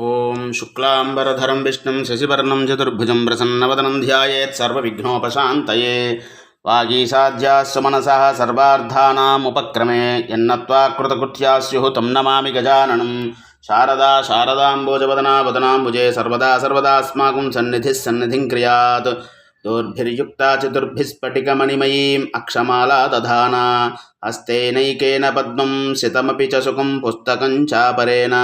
ॐ शुक्लाम्बरधरं विष्णुं शशिवर्णं चतुर्भुजं प्रसन्नवदनं ध्यायेत् सर्वविघ्नोपशान्तये वागीसाध्यास्य मनसः सर्वार्थानामुपक्रमे यन्नत्वा कृतकृत्या स्युः तं नमामि गजाननं शारदा शारदाम्बोजवदना वदनाम्बुजे सर्वदा सर्वदास्माकं सन्निधिः सन्निधिं क्रियात् दोर्भिर्युक्ता चतुर्भिस्फटिकमणिमयीम् अक्षमाला दधाना हस्तेनैकेन पद्मं सितमपि च सुखं पुस्तकं चापरेण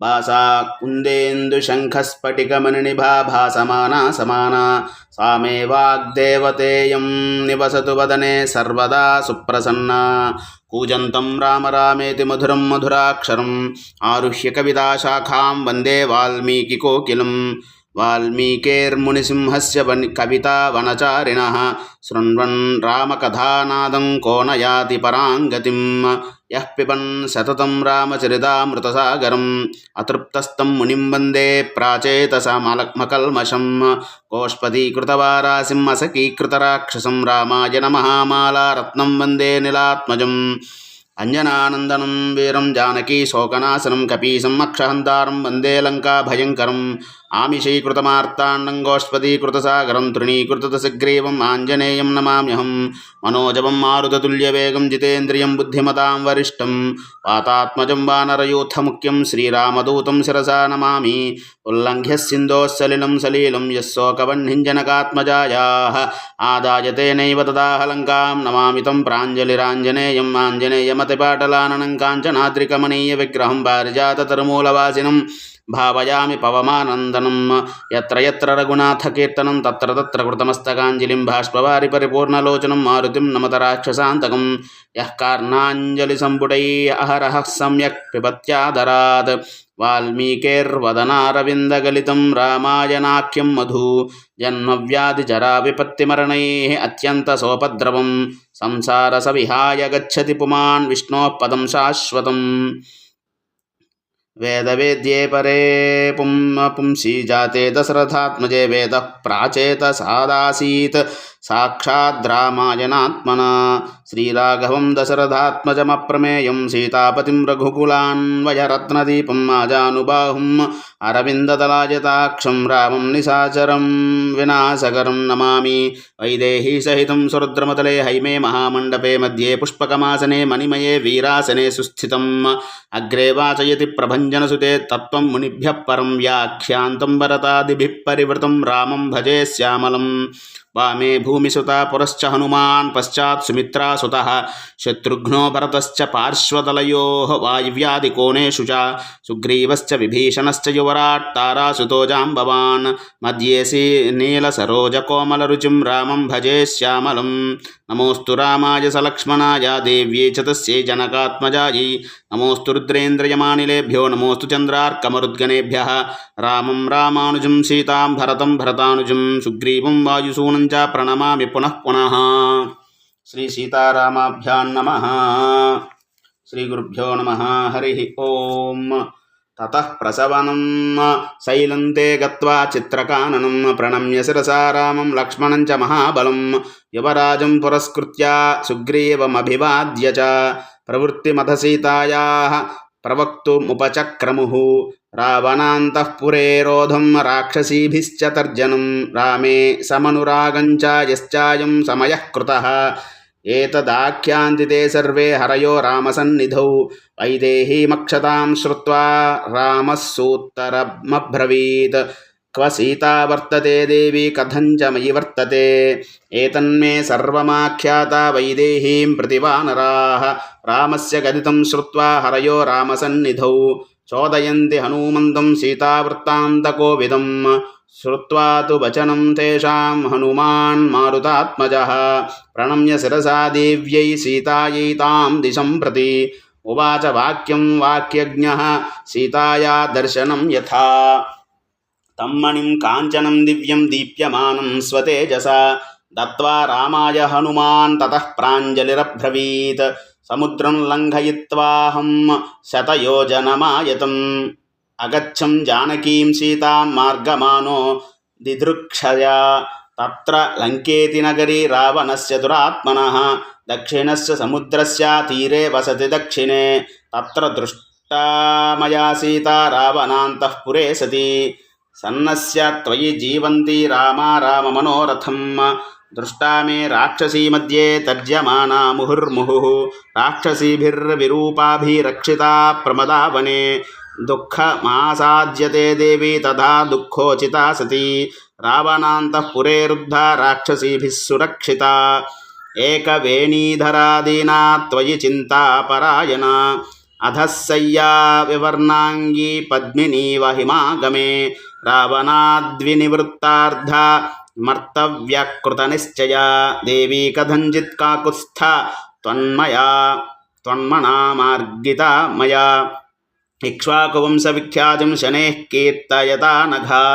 భాసా కుందేందు శంఖస్ఫటికమణిభాభాసమానా సమానా సామే వాగ్దేవతేయం నివసతు వదనే సర్వదా సుప్రసన్నా కూజంతం రామ రామేతి మధురం మధురాక్షరం ఆరుహ్య కవితాశాఖాం వందే వాల్మీకి కోకిలం వాల్మీకేర్మునిసింహస్య వన్ కవితావనచారిణ శృణ్వన్ రామకథానాదం కోనయాతి పరాంగతిం యః పిబన్ సతతం రామచరితామృతసాగరం. అతృప్తస్థం మునిం వందే ప్రాచేతసమకల్మషం కోష్పదీకృతవారాసింహసకీకృతరాక్షసం రామాయ నమహామాలారత్నం వందే నిలాత్మజం. అంజనానందనం వీరం జానకీ శోకనాశనం కపీసం అక్షహంతారం వందే లంకాభయంకరం. वन्दे लङ्काभयङ्करम् आमिषीकृतमार्ताण्डं गोष्पदीकृतसागरं तृणीकृतदशग्रीवम् आञ्जनेयं नमाम्यहं मनोजवं मारुततुल्यवेगं जितेन्द्रियं बुद्धिमतां वरिष्ठं वातात्मजं वानरयूथमुख्यं श्रीरामदूतं शिरसा नमामि उल्लङ्घ्य सिन्धोः सलिलं सलीलं यस्सोकवह्निञ्जनकात्मजायाः आदाय तेनैव तदाह लङ्कां नमामि तं प्राञ्जलिराञ्जनेयम् आञ्जनेयमतिपाटलाननं काञ्चनाद्रिकमनीयविग्रहं पारिजाततरुमूलवासिनं భావయామి పవమానందనం ఎత్ర ఎత్ర రఘునాథకీర్తనం తత్ర తత్ర కృతమస్తకాంజలిం భాష్పవారి పరిపూర్ణలోచనం మారుతిం నమత రాక్షసాంతకం. యః కార్ణాంజలిసంపుటై అహరః సమ్యక్ పిబత్యాదరాత్ వాల్మీకేర్వదనారవిందగలితం రామాయణాఖ్యం మధు. జన్మవ్యాధిజరా విపత్తిమరణై అత్యంతసోపద్రవం సంసారసవిహాయ గచ్చతి పుమాన్ విష్ణోః పదం శాశ్వతం. वेदवेद्ये परे पुं पुंसि जाते दशरथात्मजे वेदः సాక్షాద్రామాయణాత్మన శ్రీరాఘవం దశరథాత్మజమప్రమేయం సీతాపతిం రఘుకులాన్వయరత్నదీపం మాజానుబాహుం అరవిందదలాజతాక్షం రామం నిసాచరం వినాశకరం నమామి వైదేహీ సహితం సురద్రమతలే హైమే మహామండపే మధ్యే పుష్పకమాసనే మణిమయే వీరాసనే సుస్థితం అగ్రే వాచయతి ప్రభంజనసుతే తత్వం మునిభ్య పరం వ్యాఖ్యాంతం వరతాదిభిః పరివృతం రామం భజే శ్యామలం వామే భూమిసుత పురశ్చ హనుమాన్ పశ్చాత్ సుమిత్రాసుత శత్రుఘ్నో భరతశ్చ పార్శ్వతలయో వాయువ్యాదికోణేషు చ సుగ్రీవశ్చ విభీషణశ్చ యువరాట్ తారాసుతో జాంబవాన్ మధ్యేసి నీలసరోజకోమలరుచిం రామం భజే శ్యామలం నమోస్తు రామాయ సలక్ష్మణాయ దేవ్యే చ తస్యే జనకాత్మజాయి. నమోస్తు రుద్రేంద్రయమానిలేభ్యో నమోస్తు చంద్రార్కమరుద్గణేభ్య. రామం రామానుజం సీతాం భరతం భరతానుజం సుగ్రీవం వాయుసూనం చ ప్రణమామి పునః పునః. శ్రీ సీతారామాభ్యాం నమ. శ్రీ గురుభ్యో నమ. హరి ఓం. తత ప్రసవనం శైలంతే గత్వా చిత్రకాననం ప్రణమ్య శిరసారామం లక్ష్మణం చ మహాబలం యువరాజం పురస్కృత్య సుగ్రీవమభివాద్య చ ప్రవృత్తిమథ సీతాయా ప్రవక్తుముపచక్రము రావణాంతఃపురే రోధం రాక్షసీభిశ్చ తర్జనం రామే సమనురాగం చాయశ్చాయం సమయః ఏతదాఖ్యాందితే సర్వే హరయో రామసన్నిధౌ. వైదేహీమక్షతాం శ్రుత్వా రామస్సూత్తరమబ్రవీత్ క్వ సీతా వర్తతే దేవి కథంచ మయి వర్తతే. ఏతన్మే సర్వమాఖ్యాత వైదేహీం ప్రతివానరాః. రామస్య గదితం శ్రుత్వా హరయో రామసన్నిధౌ. చోదయంతి హనుమంతం సీతావృత్తాంతకోవిదం. श्रुत्वा तु वचनं तेषां हनुमान् मारुतात्मजः प्रणम्य शिरसा देव्यै सीतायै तां दिशं प्रति उवाच वाक्यं वाक्यज्ञः सीताया दर्शनं यथा तं मणिं काञ्चनं दिव्यं दीप्यमानं स्वतेजसा दत्त्वा रामाय हनुमान् ततः प्राञ्जलिरब्रवीत् समुद्रं लङ्घयित्वाहं शतयोजनमायतम् అగచ్చం జానకీం సీతాం మార్గమానో దిదృక్షయా. తత్ర లంకేతి నగరీ రావణస్య దురాత్మన. దక్షిణస్య సముద్రస్య తీరే వసతి దక్షిణే. తత్ర దృష్టామయా సీత రావణాంతః పురే సతి. సన్నస్య త్వయి జీవంతి రామ రామ మనోరథం. దృష్టా మే రాక్షసీ మధ్యే తర్జమానా ముహుర్ముహు. రాక్షసీభిర్విరూపాభిరక్షితా ప్రమదావనే. దుఃఖమాసాధ్యతే దేవి తథా దుఃఖోచిత సతీ రావణాంతఃపురే రుద్ధ రాక్షసీభిः సురక్షిత ఏకవేణీధరాదీనా త్వయి చింతాపరాయణ అధస్సయ్యా వివర్ణాంగీ పద్మినీవ హిమాగమే రావణాద్వినివృత్తార్థ మర్తవ్యకృత నిశ్చయ దేవీ కథంజిత్ కాకుస్థ త్వన్మయా త్వన్మనా మార్గిత మయా त्वन्मना मार्गिता मया इक्ष्वाकुवंशविख्यातिं शनैः कीर्तयता नघा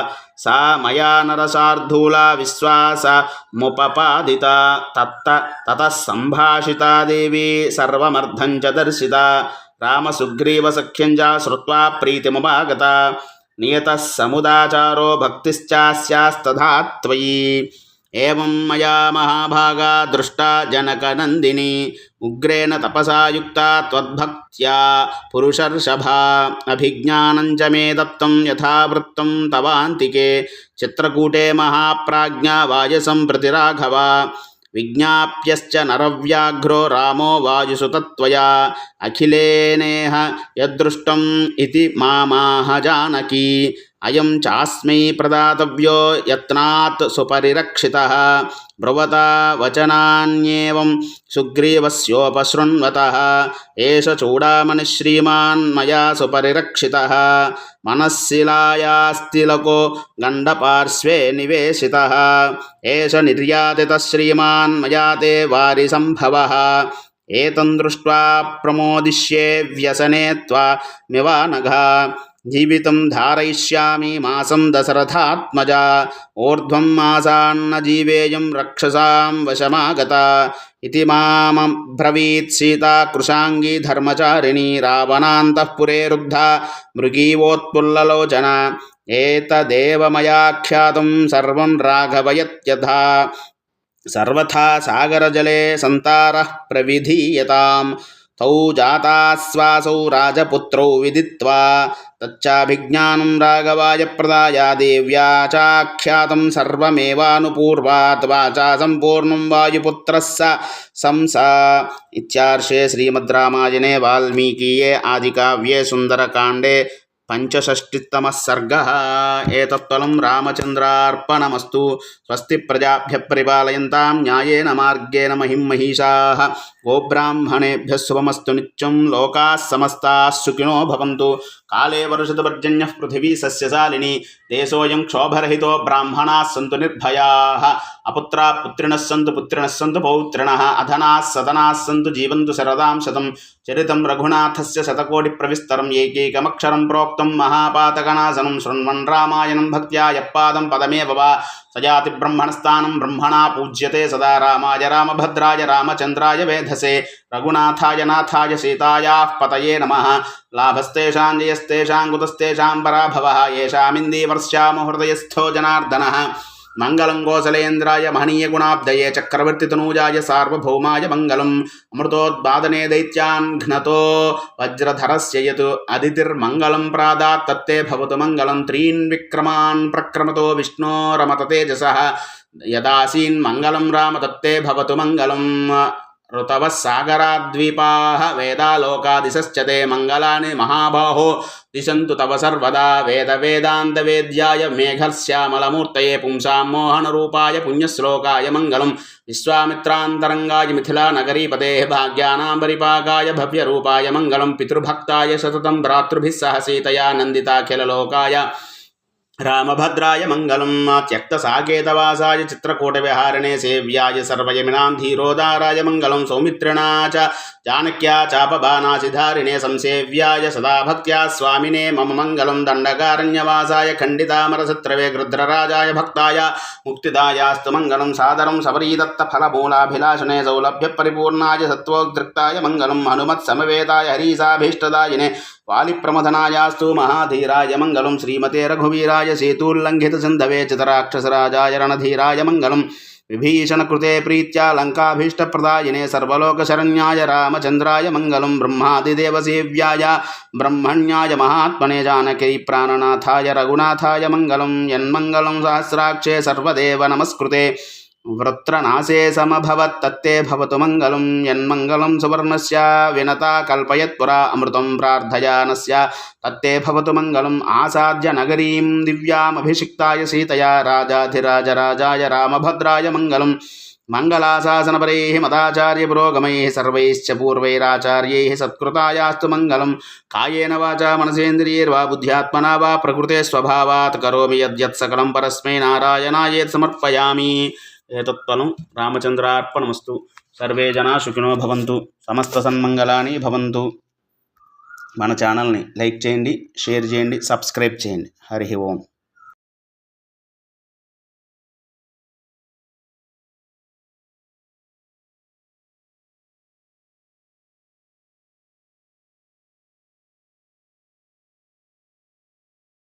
सा मया नरसार्धूला विश्वासमुपपादिता तत्त ततः सम्भाषिता देवी सर्वमर्धं च दर्शिता रामसुग्रीवसख्यं च श्रुत्वा प्रीतिमुपागता नियतः समुदाचारो भक्तिश्चास्यास्तथा त्वयि ఏం మయా మహాభాగా దృష్టా జనకనందిని ఉగ్రేణ తపసా యుక్త త్వద్భక్త్యా పురుషర్షభా అభిజ్ఞానం చ మే దత్తం యథావృత్తం తవాంతికే చిత్రకూటే మహాప్రాజ్ఞా వాయసం ప్రతిరాఘవ విజ్ఞాప్యశ్చ నరవ్యాఘ్రో రామో వాయుసుతత్వయా అఖిలేనేహ యదృష్టం ఇది మామాహ జానకీ। అయం చాస్మై ప్రదాతవ్యో యత్నాత్ సుపరిరక్షిత బ్రువత వచనాన్యేవం సుగ్రీవస్యోపశృణ్వత ఏష చూడామణి శ్రీమాన్ మయా సుపరిరక్షిత మనస్శిలాయాస్తిలకో గండపార్శ్వే నివేశిత ఏష నిర్యాతిత శ్రీమాన్ మయా తే వారి సంభవ ఏతం దృష్ట్వా ప్రమోదిష్యే వ్యసనే త్వా మివానఘ జీవితం ధారయిష్యామి మాసం దశరథాత్మజ. ఊర్ధ్వం మాసాన్న జీవేయం రక్షసాం వశమాగత. ఇది మామ్రవీత్ సీతా కృషాంగీ ధర్మచారిణి రావణాంతఃపురే రుద్ధ మృగీవోత్పుల్లలోచన ఏతదేవ మయా ఖ్యాతం సర్వం రాఘవయత్యథా. సర్వథా సాగరజలే సంతారః ప్రవిధీయతాం. తౌ జాతాశ్వాసౌ రాజపుత్రౌ విదిత్వా తచ్చాభిజ్ఞానం రాఘవాయ ప్రదాయా దేవ్యా చాఖ్యాతం సర్వమేవానుపూర్వాత్ వాచా సంపూర్ణం వాయుపుత్రస్స సంసా ఇత్యార్షే శ్రీమద్ రామాయణే వాల్మీకియే ఆదికావ్యే సుందరకాండే పంచషష్టితమ సర్గ ఏతత్వలం రామచంద్రార్పణమస్తు స్వస్తి ప్రజాభ్య పరిపాలయంతాం న్యాయేన మార్గేణ మహిం మహిషా గోబ్రాహ్మణేభ్య శుభమస్తు నిత్యం లోకా సమస్తా సుఖినో భవంతు కాళే వర్షతపర్జన్య పృథివీ సస్యశాలిని తేసోయం క్షోభరహితో బ్రాహ్మణా సంతు నిర్భయా అపుత్ర పుత్రిణ సంతు పుత్రిణ సంతు పౌత్రిణ అధనా సదనా సంతు జీవంతు శరదాం శతం చరితం రఘునాథస్య శతకోటి ప్రవిస్తరం ఏకైకమక్షరం ప్రోక్తం మహాపాతకనాశనం శృణ్వన్ రామాయణం భక్త్యా యప్పాదం పదమే వా याति ब्रह्मणस्थानं ब्रह्मणा पूज्यते सदा रामाय रामभद्राय रामचन्द्राय वेधसे, रघुनाथाय नाथाय सीतायाः पतये नमः। लाभस्तेषां जयस्तेषां कुतस्तेषां पराभवः మంగళం గోసలేంద్రాయ మహనీయ గుణాబ్దయే చక్రవర్తి తనూజాయ సార్వభౌమాయ మంగళం. అమృతోద్బాదనే దైత్యాన్ ఘ్నతో వజ్రధరస్యత్ అదితిర్మంగళం ప్రాదా తత్తే భవతు మంగళం. త్రీన్ విక్రమాన్ ప్రక్రమతో విష్ణోరమత తేజస. యదాసీన్ మంగళం రామ తత్తే భవతు మంగళం. ఋతవ సాగరాద్వీపాः వేదాలోకాదిశశ్చ తే మంగళాని మహాబాహో దిశంతు తవ సర్వదా వేద వేదాంత వేదవేదాంతవేద్యాయ మేఘశ్యామలమూర్తయే మోహన రూపాయ పుణ్యశ్లోకాయ మంగళం విశ్వామిత్రాంతరంగాయ మిథిలానగరీపతే భాగ్యానాం పరిపాకాయ భవ్యరూపాయ మంగళం పితృభక్తాయ సతతం భ్రాతృభిస్సహ సీతయా నందితాఖిలలోకాయ రామభద్రాయ మంగళం త్యక్తసాకేతవాసాయ చిత్రకూటవిహారణే సేవ్యాయ సర్వయమినాం ధీరోదారాయ మంగళం సౌమిత్రిణా చ చాణక్యా చాపబానాసిధారిణే సంసేవ్యాయ సదా భక్త్యా స్వామినే మమ మంగళం దండకారణ్యవాసాయ ఖండితామరసత్రవే గృద్రరాజాయ భక్తాయ ముక్తిదాయాస్తు మంగళం సాదరం సబరీదత్త ఫలమూలాభిలాషణే సౌలభ్య పరిపూర్ణాయ సత్వోద్రిక్తాయ మంగళం హనుమత్సమవేదాయ హరీసాభీష్టదాయనే వాలిప్రమథనాయాస్తు మహాధీరాయ మంగళం శ్రీమతే రఘువీరాయ रघुवीराय सेतुल्लङ्घितसिन्धवे चितराक्षसराजाय रणधीराय मङ्गलं విభీషణకృతే ప్రీత్యా లంకాభీష్టప్రదాయినే సర్వలోకశరణ్యాయ రామచంద్రాయ మంగళం బ్రహ్మాదిదేవసేవ్యాయ బ్రహ్మణ్యాయ మహాత్మనే జానకై ప్రాణనాథాయ రఘునాథాయ మంగళం యన్మంగళం సహస్రాక్షే సర్వదేవ నమస్కృతే వృత్రనాశే సమభవత్తత్తే భవతు మంగళం యన్మంగళం సువర్ణస్య వినత కల్పయత్పురా అమృతం ప్రార్థయానస్య తత్తే భవతు మంగళం ఆసాద్య నగరీం దివ్యామభిషిక్తాయ సీతయా రాజాధిరాజరాజాయ రామభద్రాయ మంగళం మంగళాశాసనపరై మంగళాశాసనపరైः మతాచార్యపురోగమైः సర్వైశ్చ పూర్వైరాచార్యై సత్కృతాయాస్తు మంగళం కాయేన వాచా మనసేంద్రియైర్వా బుద్ధ్యాత్మనా వా ప్రకృతే స్వభావాత్ కరోమి యద్యత్ సకలం పరస్మై నారాయణాయేత్ సమర్పయామి. ఏతత్ఫలం రామచంద్రార్పణమస్తు. సర్వే జనా సుఖినో భవంతు. సమస్త సన్మంగళాని భవంతు. మన ఛానల్ని లైక్ చేయండి షేర్ చేయండి సబ్స్క్రైబ్ చేయండి. హరి ఓం.